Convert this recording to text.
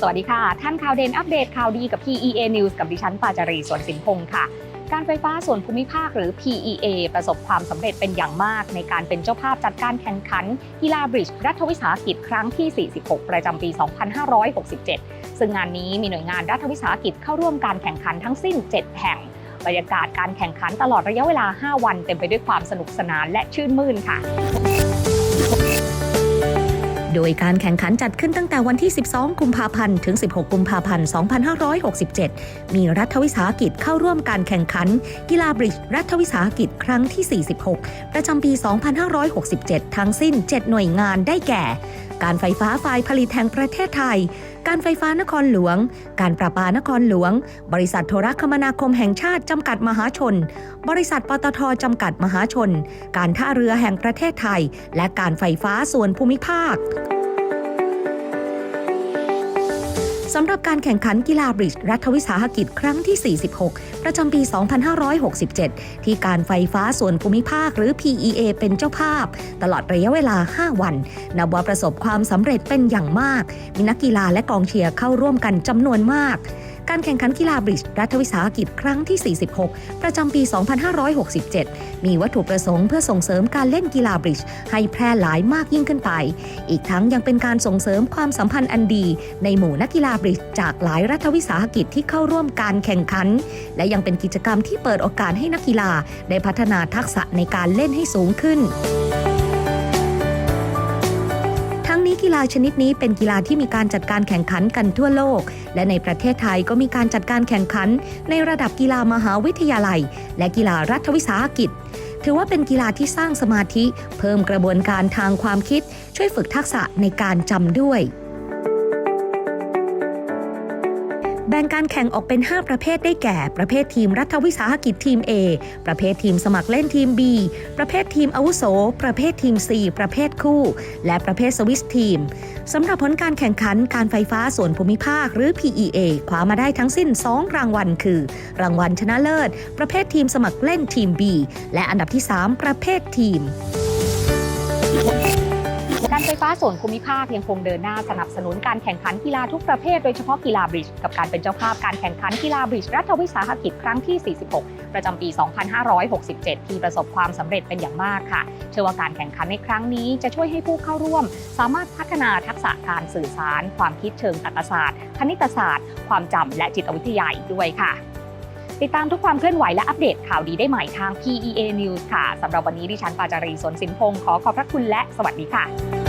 สวัสดีค่ะ ท่านข่าวเด่นอัปเดตข่าวดีกับ PEA News กับดิฉันปาจารีสวนสินพงศ์ค่ะ การไฟฟ้าส่วนภูมิภาคหรือ PEA ประสบความสำเร็จเป็นอย่างมาก ในการเป็นเจ้าภาพจัดการแข่งขันกีฬาบริดจ์รัฐวิสาหกิจครั้งที่ 46 ประจำปี 2567 ซึ่งงานนี้มีหน่วยงานรัฐวิสาหกิจเข้าร่วมการแข่งขันทั้งสิ้น 7 แห่งบรรยากาศการแข่งขันตลอดระยะเวลา 5 วันเต็มไปด้วยความสนุกสนานและชื่นมื่นค่ะ โดยการแข่งขันจัดขึ้นตั้งแต่วันที่ 12 กุมภาพันธ์ ถึง 16 กุมภาพันธ์ 2567 มีรัฐวิสาหกิจเข้าร่วมการแข่งขัน กีฬาบริดจ์รัฐวิสาหกิจครั้งที่ 46 ประจำปี 2567 ทั้งสิ้น 7 หน่วยงานได้แก่ การไฟฟ้าฝ่ายผลิตแห่งประเทศไทยการไฟฟ้านครหลวง การประปานครหลวง บริษัทโทรคมนาคมแห่งชาติ จำกัดมหาชน บริษัทปตทจำกัดมหาชน การท่าเรือแห่งประเทศไทย และการไฟฟ้าส่วนภูมิภาค สำหรับการแข่งขันกีฬาบริดจ์รัฐวิสาหกิจครั้งที่ 46 ประจำปี 2567 ที่การไฟฟ้าส่วนภูมิภาคหรือ PEA เป็นเจ้าภาพ ตลอดระยะเวลา 5 วัน นับว่าประสบความสำเร็จเป็นอย่างมาก มีนักกีฬาและกองเชียร์เข้าร่วมกันจำนวนมาก การแข่งขันกีฬาบริดจ์รัฐวิสาหกิจครั้งที่ 46 ประจำปี 2567 มีวัตถุประสงค์เพื่อส่งเสริมการเล่นกีฬาบริดจ์ให้แพร่หลายมากยิ่งขึ้นไป อีกทั้งยังเป็นการส่งเสริมความสัมพันธ์อันดี ในหมู่นักกีฬาบริดจ์จากหลายรัฐวิสาหกิจที่เข้าร่วมการแข่งขัน และยังเป็นกิจกรรมที่เปิดโอกาสให้นักกีฬาได้พัฒนาทักษะในการเล่นให้สูงขึ้น กีฬาชนิดนี้เป็นกีฬาที่มีการจัดการแข่งขันกันทั่วโลก และในประเทศไทยก็มีการจัดการแข่งขัน ในระดับกีฬามหาวิทยาลัย และกีฬารัฐวิสาหกิจ ถือว่าเป็นกีฬาที่สร้างสมาธิ เพิ่มกระบวนการทางความคิด ช่วยฝึกทักษะในการจำด้วย แบ่งการแข่งออกเป็น 5 ประเภทได้แก่ ประเภททีมรัฐวิสาหกิจทีม A ประเภททีมสมัครเล่นทีม B ประเภททีมอาวุโส ประเภททีม C ประเภทคู่ และประเภทสวิสทีมสำหรับผลการแข่งขันการไฟฟ้าส่วนภูมิภาคหรือ PEA คว้ามาได้ทั้งสิ้น 2 รางวัล คือ รางวัลชนะเลิศ ประเภททีมสมัครเล่นทีม B และอันดับที่ 3 ประเภททีม การไฟฟ้าส่วนภูมิภาคยังคงเดินหน้าสนับสนุนการแข่งขันกีฬาทุกประเภทโดยเฉพาะกีฬาบริดจ์กับการเป็นเจ้าภาพการแข่งขันกีฬาบริดจ์รัฐวิสาหกิจครั้งที่ 46 ประจำปี 2567 ที่ประสบความสำเร็จเป็นอย่างมากค่ะ เชื่อว่าการแข่งขันในครั้งนี้จะช่วยให้ผู้เข้าร่วม สามารถพัฒนาทักษะการสื่อสาร ความคิดเชิงตรรกศาสตร์ คณิตศาสตร์ ความจำและจิตวิทยาอีกด้วยค่ะติดตามทุกความเคลื่อนไหวและอัปเดตข่าวดีได้ใหม่ทาง PEA News ค่ะ สำหรับวันนี้ดิฉันปาจารีสนสินพงศ์ขอขอบพระคุณและสวัสดีค่ะ